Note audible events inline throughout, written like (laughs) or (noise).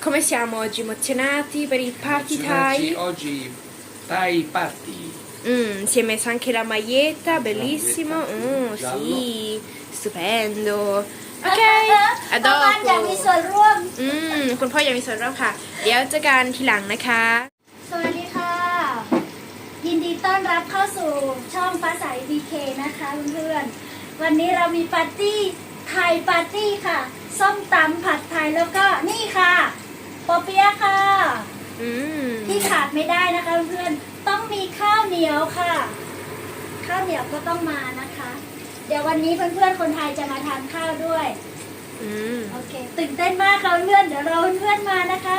Come siamo oggi? Emozionati per il party Emozionati Thai? Oggi Thai Party. Mm, si è messa anche la maglietta, bellissimo. Mm, Giallo. sì, stupendo. Ok, a น้องอันอยากมีส่ dopo. วนร่วม อืม คุณพ่อยังมีส่วนร่วมค่ะ เดี๋ยวเจอกันทีหลังนะคะ สวัสดีค่ะ ยินดีต้อนรับเข้าสู่ช่องฟ้าใสบีเคนะคะเพื่อนๆ วันนี้เรามีปาร์ตี้ไทยปาร์ตี้ค่ะ ส้มตำผัดไทยแล้วก็นี่ค่ะ ปอเปี๊ยะค่ะ อืมที่ขาดไม่ได้นะคะเพื่อนๆต้องมีข้าวเหนียวค่ะ ข้าวเหนียวก็ต้องมานะคะ เดี๋ยววันนี้เพื่อนๆคนไทยจะมาทานข้าวด้วย อืมโอเคตื่นเต้นมากค่ะเพื่อนๆเดี๋ยวเราเพื่อนๆมานะคะ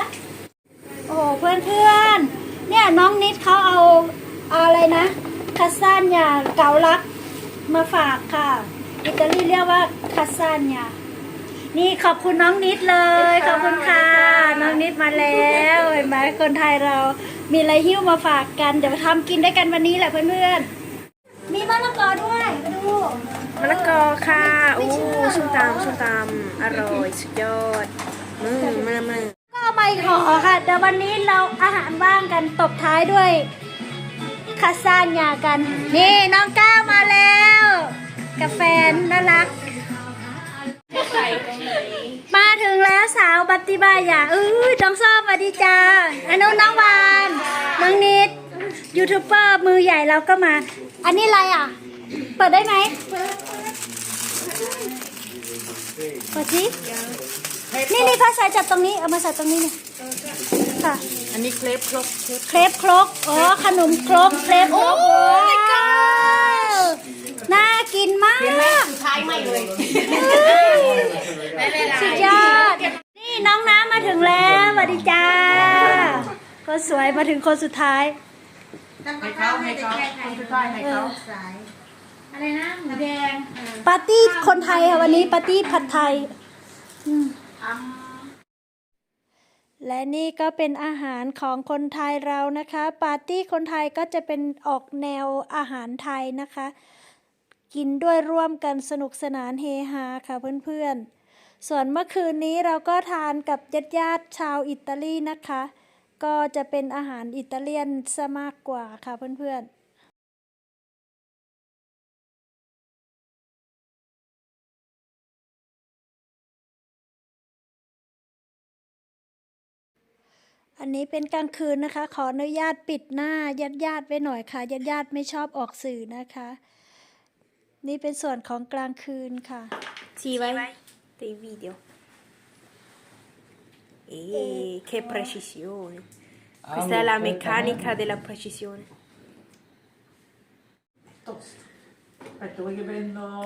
โอ้โหเพื่อนๆเนี่ยน้องนิดเขาเอาเอาอะไรนะคาซานยาเกาลักมาฝากค่ะ อิตาลีเรียกว่าคาซานยา นี่ขอบคุณน้องนิดเลย ขอบคุณค่ะ น้องนิดมาแล้วเห็นไหมคนไทยเรามีอะไรหิ้วมาฝากกัน เดี๋ยวทำกินด้วยกันวันนี้แหละเพื่อนๆ มีมะละกอด้วยมาดูมะละกอค่ะอู้ส้มตำส้มตำอร่อยสุดยอดอืมมามาก็เอามาอีกห่อค่ะเดี๋ยววันนี้เราอาหารว่างกันตบท้ายด้วยคาซานยากัน นี่น้องก้าวมาแล้ว กาแฟนน่ารัก สาวบัตติบายาเอ้ยน้องส้มสวัสดีจ้าอันนู้นน้องวานน้องนิดยูทูบเบอร์มือใหญ่เราก็มา อันนี้อะไรอะ เปิดได้ไหมเปิดสินี่นี่พ่อใส่จับตรงนี้เอามาใส่ตรงนี้นี่ค่ะ อันนี้เคลปครบเคลปเครปครกอ๋อขนมครกเครปครก โอ้ my god ว้าวน่ากินมาก ท้ายไม่เลย สุดยอด นี่น้องน้ำมาถึงแล้ วสวัสดีจ้าคนสวยมาถึงคนสุดท้าย ให้เขาให้เขาคนสุดท้ายให้เขาอะไรนะหมูแดงปาร์ตี้คนไทยค่ะวันนี้ปาร์ตี้ผัดไทยอืมและนี่ก็เป็นอาหารของคนไทยเรานะคะ ปาร์ตี้คนไทยก็จะเป็นออกแนวอาหารไทยนะคะ กินด้วยร่วมกันสนุกสนานเฮฮาค่ะเพื่อนๆ ส่วนเมื่อคืนนี้เราก็ทานกับญาติญาติๆชาวอิตาลีนะคะ ก็จะเป็นอาหารอิตาเลียนซะมากกว่าค่ะเพื่อนๆอันนี้เป็นกลางคืนนะคะ ขออนุญาตปิดหน้าญาติญาติไว้หน่อยค่ะญาติญาติไม่ชอบออกสื่อนะคะ นี่เป็นส่วนของกลางคืนค่ะ Sì, vai. dei video. E, che precisione. Ah, Questa è la meccanica della precisione. È tosto. Aspetta, vuoi che prendo... (laughs)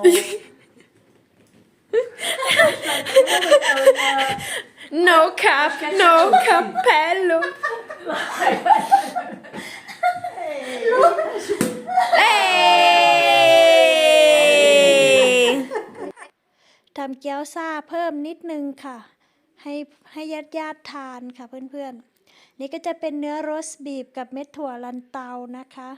no cap, no cappello. (laughs) ทำเกี๊ยวซ่าเพิ่มนิดนึงค่ะ ให้ให้ญาติญาติทานค่ะเพื่อนๆ นี่ก็จะเป็นเนื้อโรสบีบกับเม็ดถั่วลันเตานะคะ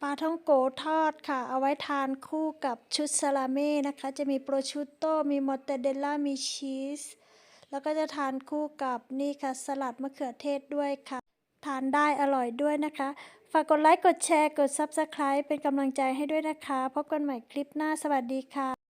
ปลาท่องโกทอดค่ะ เอาไว้ทานคู่กับชุดซาลาเม่นะคะ จะมีโปรชูโต้ มีมอตเตเดลล่า มีชีส แล้วก็จะทานคู่กับนี่ค่ะ สลัดมะเขือเทศด้วยค่ะ ทานได้อร่อยด้วยนะคะ ฝากกดไลค์ กดแชร์ กด Subscribe เป็นกำลังใจให้ด้วยนะคะ พบกันใหม่คลิปหน้า สวัสดีค่ะ